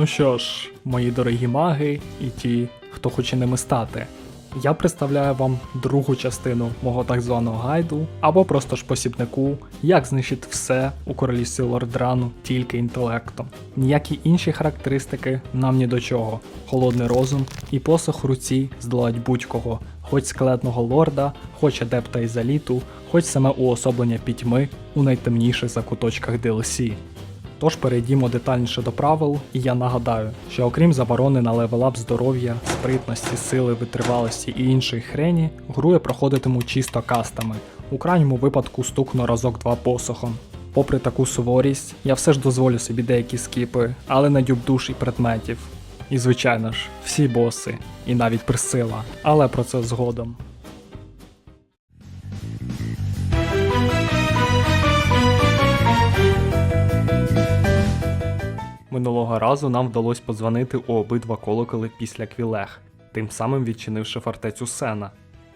Ну що ж, мої дорогі маги і ті, хто хоче ними стати. Я представляю вам другу частину мого так званого гайду, або просто ж посібнику, як знищити все у королівстві Лордрану тільки інтелектом. Ніякі інші характеристики нам ні до чого. Холодний розум і посох руці здолать будь-кого, хоч скелетного лорда, хоч адепта ізаліту, хоч саме уособлення пітьми у найтемніших закуточках DLC. Тож перейдімо детальніше до правил, і я нагадаю, що окрім заборони на левелап здоров'я, спритності, сили, витривалості і іншої хрені, гру я проходитиму чисто кастами, у крайньому випадку стукну разок два посохом. Попри таку суворість, я все ж дозволю собі деякі скіпи, але не дюб душ і предметів. І звичайно ж, всі боси, і навіть присила, але про це згодом. Минулого разу нам вдалося подзвонити у обидва колоколи після квілех, тим самим відчинивши фортецю Сена,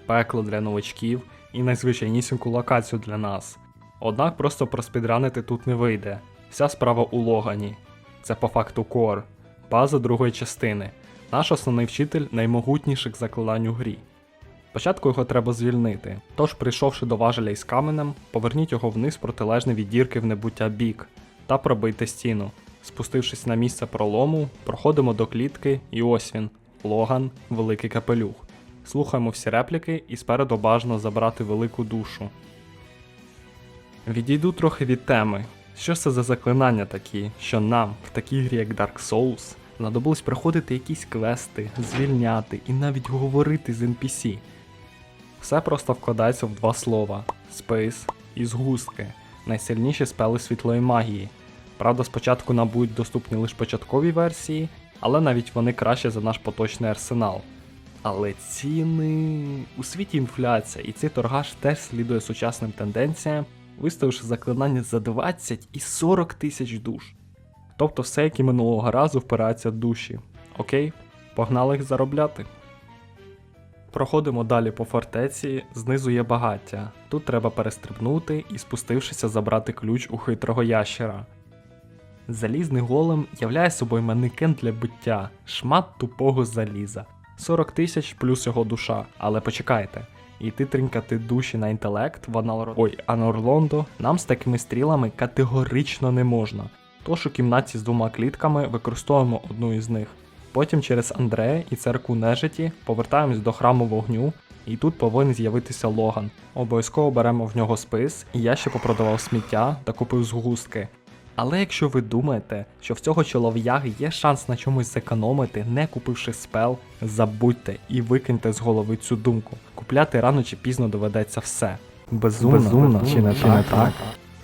пекло для новачків і найзвичайнісіньку локацію для нас. Однак просто проспідранити тут не вийде. Вся справа у Логані. Це по факту кор, база другої частини. Наш основний вчитель наймогутніших заклинань у грі. Спочатку його треба звільнити, тож, прийшовши до важеля із каменем, поверніть його вниз протилежне від дірки в небуття бік та пробийте стіну. Спустившись на місце пролому, проходимо до клітки, і ось він Логан, великий капелюх. Слухаємо всі репліки і спереду бажано забрати велику душу. Відійду трохи від теми. Що це за заклинання такі, що нам, в такій грі як Dark Souls, знадобилось проходити якісь квести, звільняти і навіть говорити з NPC. Все просто вкладається в два слова: Space і згустки, найсильніші спели світлої магії. Правда, спочатку нам будуть доступні лише початкові версії, але навіть вони краще за наш поточний арсенал. Але ціни у світі інфляція, і цей торгаш теж слідує сучасним тенденціям, виставивши заклинання за 20 і 40 тисяч душ. Тобто все, як і минулого разу, впирається душі. Окей, погнали їх заробляти. Проходимо далі по фортеці, знизу є багаття. Тут треба перестрибнути і, спустившися, забрати ключ у хитрого ящера. Залізний голем являє собою манекен для биття, шмат тупого заліза. 40 тисяч плюс його душа. Але почекайте, іти тринкати душі на інтелект в Анал... Ой, Анорлондо нам з такими стрілами категорично не можна. Тож у кімнаті з двома клітками використовуємо одну із них. Потім через Андрея і церкву нежиті повертаємось до храму вогню, і тут повинен з'явитися Логан. Обов'язково беремо в нього спис, і я ще попродавав сміття та купив згустки. Але якщо ви думаєте, що в цього чолов'яги є шанс на чомусь зекономити, не купивши спел, забудьте і викиньте з голови цю думку. Купляти рано чи пізно доведеться все. Безумно, Безумно, чи не чи так? не так?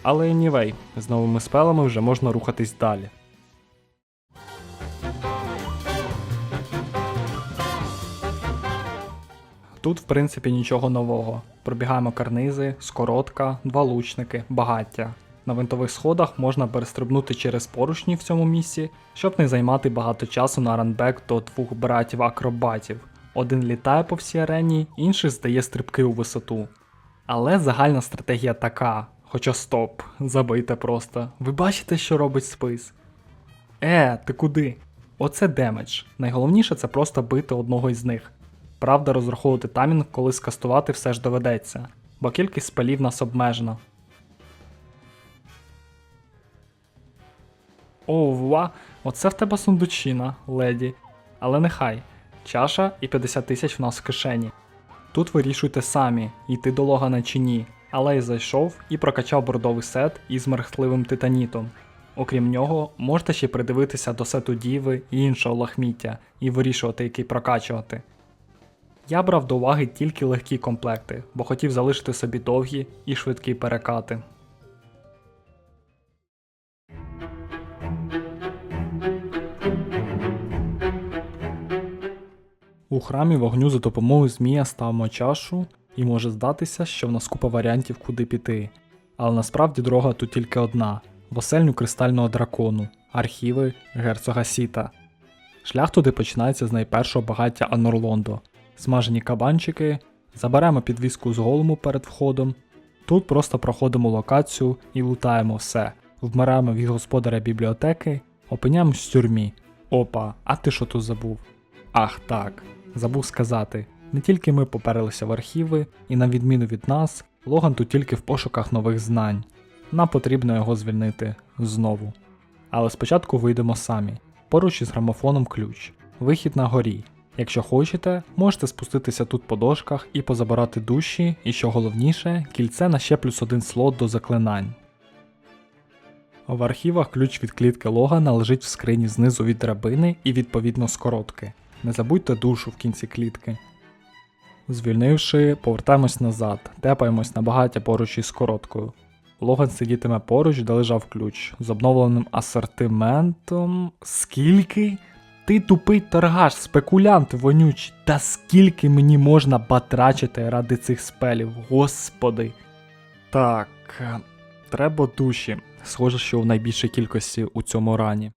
Але anyway, з новими спелами вже можна рухатись далі. Тут, в принципі, нічого нового. Пробігаємо карнизи, скоротка, два лучники, багаття. На винтових сходах можна перестрибнути через поручні в цьому місці, щоб не займати багато часу на ранбек до двох братів-акробатів. Один літає по всій арені, інший здає стрибки у висоту. Але загальна стратегія така. Хоча стоп, забийте просто. Ви бачите, що робить спис? Е, ти куди? Оце демедж. Найголовніше це просто бити одного із них. Правда, розраховувати таймінг, коли скастувати все ж доведеться, бо кількість спелів нас обмежена. Ова, оце в тебе сундучина, леді. Але нехай. Чаша і 50 тисяч в нас в кишені. Тут вирішуйте самі, йти до Логана чи ні, але й зайшов і прокачав бордовий сет із мерхтливим титанітом. Окрім нього, можете ще придивитися до сету Діви і іншого лахміття і вирішувати, який прокачувати. Я брав до уваги тільки легкі комплекти, бо хотів залишити собі довгі і швидкі перекати. У храмі вогню за допомогою змія ставимо чашу, і може здатися, що в нас купа варіантів, куди піти. Але насправді дорога тут тільки одна: в оселню кристального дракону, архіви герцога Сіта. Шлях туди починається з найпершого багаття Анорлондо, смажені кабанчики, заберемо підвіску з голому перед входом. Тут просто проходимо локацію і лутаємо все, вмираємо від господаря бібліотеки, опиняємось в тюрмі. Опа, а ти що тут забув? Ах так, забув сказати. Не тільки ми поперилися в архіви, і на відміну від нас, Логан тут тільки в пошуках нових знань. Нам потрібно його звільнити знову. Але спочатку вийдемо самі. Поруч із грамофоном ключ. Вихід на горі. Якщо хочете, можете спуститися тут по дошках і позабирати душі, і що головніше, кільце на ще плюс один слот до заклинань. В архівах ключ від клітки Логана лежить в скрині знизу від драбини і відповідно скоротки. Не забудьте душу в кінці клітки. Звільнивши, повертаємось назад, тепаємось на багаття поруч із короткою. Логан сидітиме поруч, де лежав ключ, з обновленим асортиментом. Скільки? Ти тупий торгаш, спекулянт вонючий. Та скільки мені можна батрачити ради цих спелів, господи. Так, треба душі. Схоже, що в найбільшій кількості у цьому рані.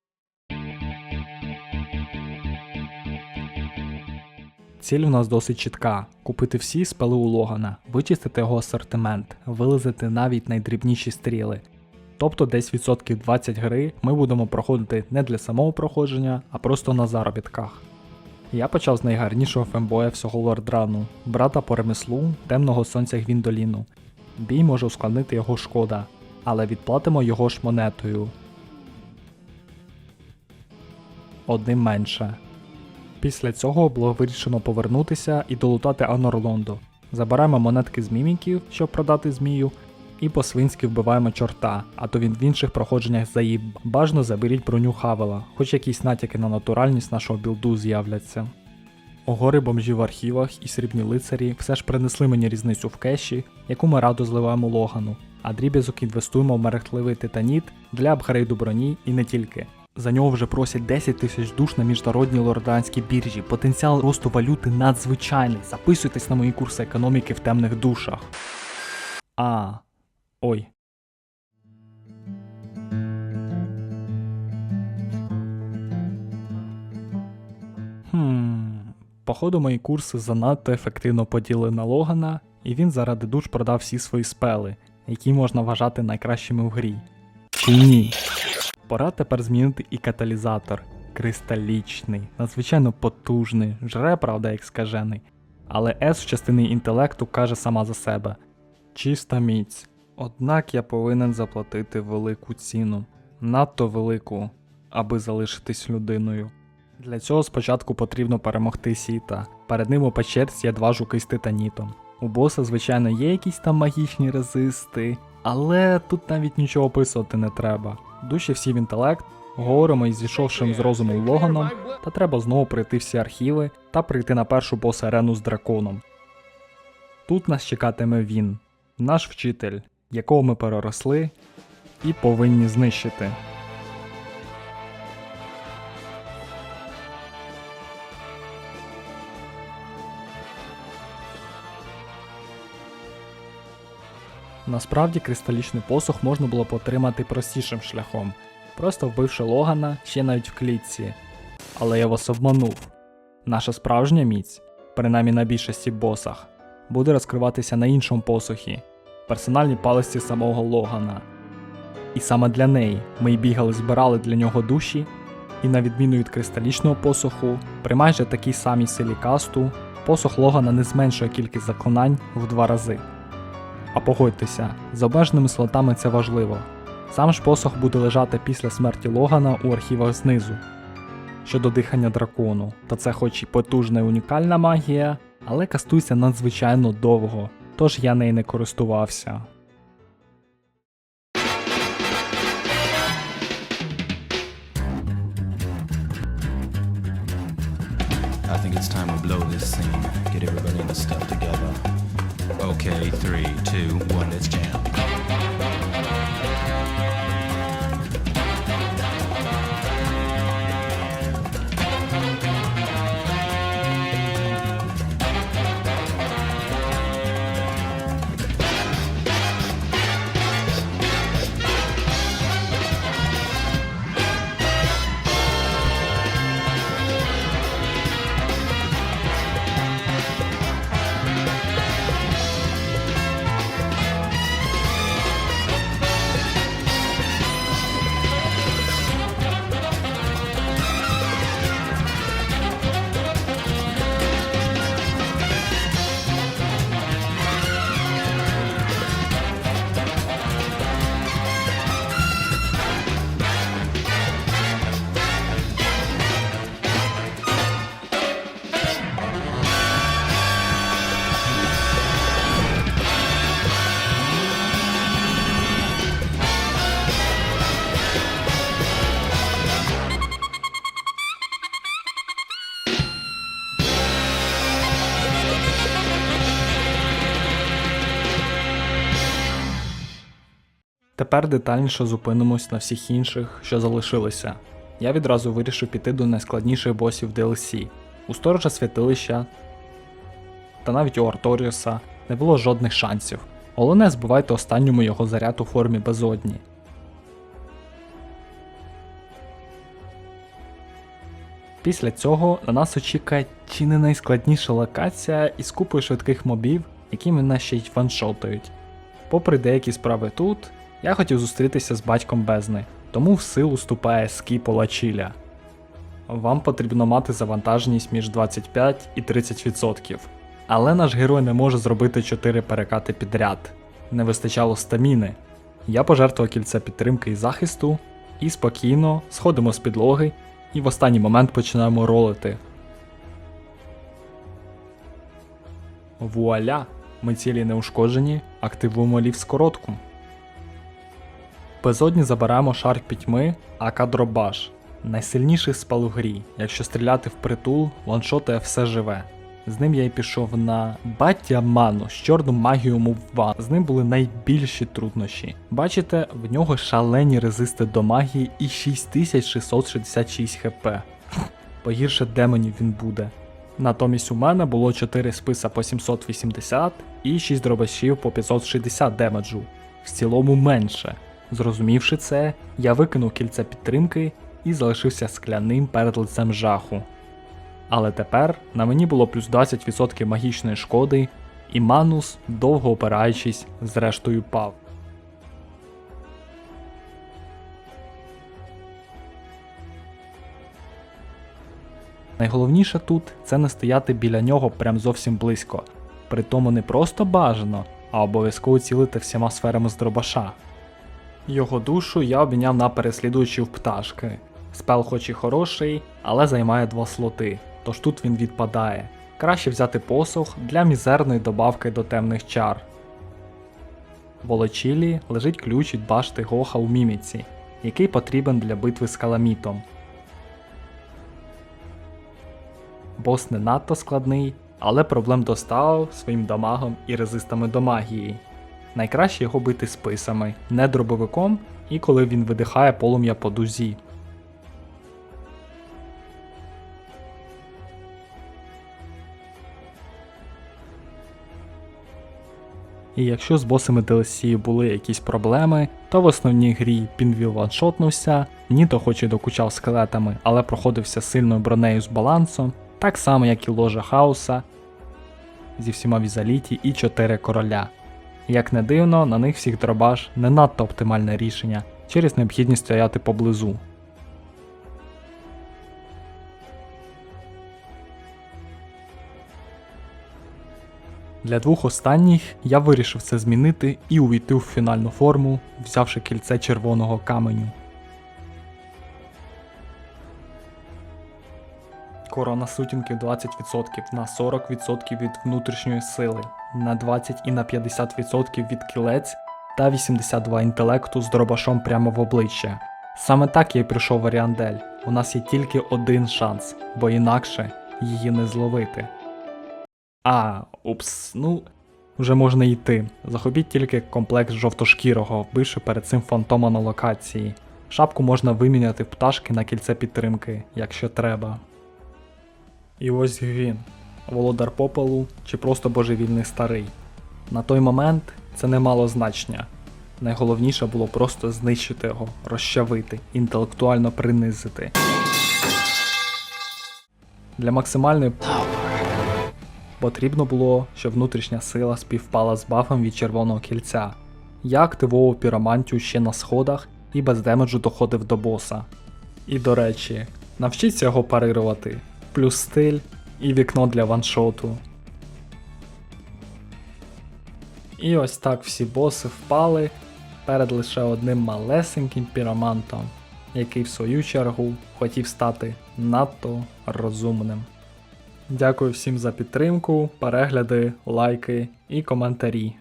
Ціль у нас досить чітка: купити всі спели у Логана, вичистити його асортимент, вилизати навіть найдрібніші стріли. Тобто десь відсотків 20 гри ми будемо проходити не для самого проходження, а просто на заробітках. Я почав з найгарнішого фембоя всього лордрану, брата по ремеслу, темного сонця Гвіндоліну. Бій може ускладнити його шкода, але відплатимо його ж монетою. Одним менше. Після цього було вирішено повернутися і долутати Анорлондо. Забираємо монетки з міміків, щоб продати змію, і по-свинськи вбиваємо чорта, а то він в інших проходженнях заїб. Бажано заберіть броню Хавела, хоч якісь натяки на натуральність нашого білду з'являться. Огори бомжі в архівах і срібні лицарі все ж принесли мені різницю в кеші, яку ми радо зливаємо Логану, а дріб'язок інвестуємо в мерехтливий титаніт для апгрейду броні і не тільки. За нього вже просять 10 тисяч душ на міжнародній лорданській біржі. Потенціал росту валюти надзвичайний. Записуйтесь на мої курси економіки в темних душах. А. Ой. Хм. Походу, мої курси занадто ефективно поділи на Логана, і він заради душ продав всі свої спели, які можна вважати найкращими в грі. Чи ні? Пора тепер змінити і каталізатор. Кристалічний, надзвичайно потужний, жре, правда, як скажений. Але S в частині інтелекту каже сама за себе. Чиста міць. Однак я повинен заплатити велику ціну, надто велику, аби залишитись людиною. Для цього спочатку потрібно перемогти сіта. Перед ним у печерці є два жуки з титанітом. У боса, звичайно, є якісь там магічні резисти, але тут навіть нічого описувати не треба. Душі всі в інтелект, говоримо із зійшовшим з розуму Логаном, та треба знову пройти всі архіви та прийти на першу бос арену з драконом. Тут нас чекатиме він, наш вчитель, якого ми переросли і повинні знищити. Насправді кристалічний посух можна було б отримати простішим шляхом, просто вбивши Логана ще навіть в клітці. Але я вас обманув. Наша справжня міць, принаймні на більшості босах, буде розкриватися на іншому посухі персональній палиці самого Логана. І саме для неї ми й бігали, збирали для нього душі, і на відміну від кристалічного посуху, при майже такій самій силі касту, посух Логана не зменшує кількість заклинань в два рази. А погодьтеся, з обмеженими слотами це важливо. Сам ж посох буде лежати після смерті Логана у архівах знизу. Щодо дихання дракону, то це хоч і потужна і унікальна магія, але кастується надзвичайно довго, тож я нею не користувався. I think it's time we blow this scene. Get everybody in the stuff together. Okay, three, two, one, let's jam. Тепер детальніше зупинимось на всіх інших, що залишилися. Я відразу вирішив піти до найскладніших босів DLC. У сторожа святилища та навіть у Арторіуса не було жодних шансів. Головне збивайте останньому його заряд у формі безодні. Після цього на нас очікує чи не найскладніша локація із купою швидких мобів, які мене ще й ваншотають. Попри деякі справи тут, я хотів зустрітися з батьком Бездни, тому в силу ступає скіпо Лачіля. Вам потрібно мати завантаженість між 25 і 30%. Але наш герой не може зробити 4 перекати підряд. Не вистачало стаміни. Я пожертвував кільце підтримки і захисту, і спокійно сходимо з підлоги і в останній момент починаємо ролити. Вуаля! Ми цілі не ушкоджені, активуємо лів скоротку. В безодні забираємо шар пітьми, ака дробаш. Найсильніший спал у грі. Якщо стріляти в притул, ваншотає все живе. З ним я й пішов на Баття Ману з чорну магію Мувва. З ним були найбільші труднощі. Бачите, в нього шалені резисти до магії і 6666 хп. Погірше демонів він буде. Натомість у мене було 4 списа по 780 і 6 дробашів по 560 демеджу. В цілому менше. Зрозумівши це, я викинув кільце підтримки і залишився скляним перед лицем жаху. Але тепер на мені було плюс 20% магічної шкоди, і Манус, довго опираючись, зрештою пав. Найголовніше тут це не стояти біля нього прям зовсім близько. Притому не просто бажано, а обов'язково цілити всіма сферами з дробаша. Його душу я обміняв на переслідувачів пташки. Спел хоч і хороший, але займає два слоти, тож тут він відпадає. Краще взяти посух для мізерної добавки до темних чар. В Олечілі лежить ключ від башти Гоха у міміці, який потрібен для битви з каламітом. Бос не надто складний, але проблем доставив своїм дамагом і резистами до магії. Найкраще його бити списами, не дробовиком і коли він видихає полум'я по дузі. І якщо з босами DLC були якісь проблеми, то в основній грі Пінвіл ваншотнувся, Ніто хоч і докучав скелетами, але проходився сильною бронею з балансом, так само як і ложа хаоса зі всіма візаліті і 4 короля. Як не дивно, на них всіх дробаш не надто оптимальне рішення через необхідність стояти поблизу. Для двох останніх я вирішив це змінити і увійти в фінальну форму, взявши кільце червоного каменю. Корона сутінків 20% на 40% від внутрішньої сили, на 20 і на 50% від кілець та 82 інтелекту з дробашом прямо в обличчя. Саме так я й прийшов в Аріандель. У нас є тільки один шанс, бо інакше її не зловити. А, упс, ну. Вже можна йти. Захопіть тільки комплекс жовтошкірого, вбивши перед цим фантома на локації. Шапку можна виміняти в пташки на кільце підтримки, якщо треба. І ось він, володар попелу чи просто божевільний старий. На той момент це не мало значення. Найголовніше було просто знищити його, розчавити, інтелектуально принизити. Для максимальної потрібно було, щоб внутрішня сила співпала з бафом від червоного кільця. Я активував піромантію ще на сходах і без демеджу доходив до боса. І до речі, навчіться його парирувати, плюс стиль і вікно для ваншоту. І ось так всі боси впали перед лише одним малесеньким піромантом, який в свою чергу хотів стати надто розумним. Дякую всім за підтримку, перегляди, лайки і коментарі.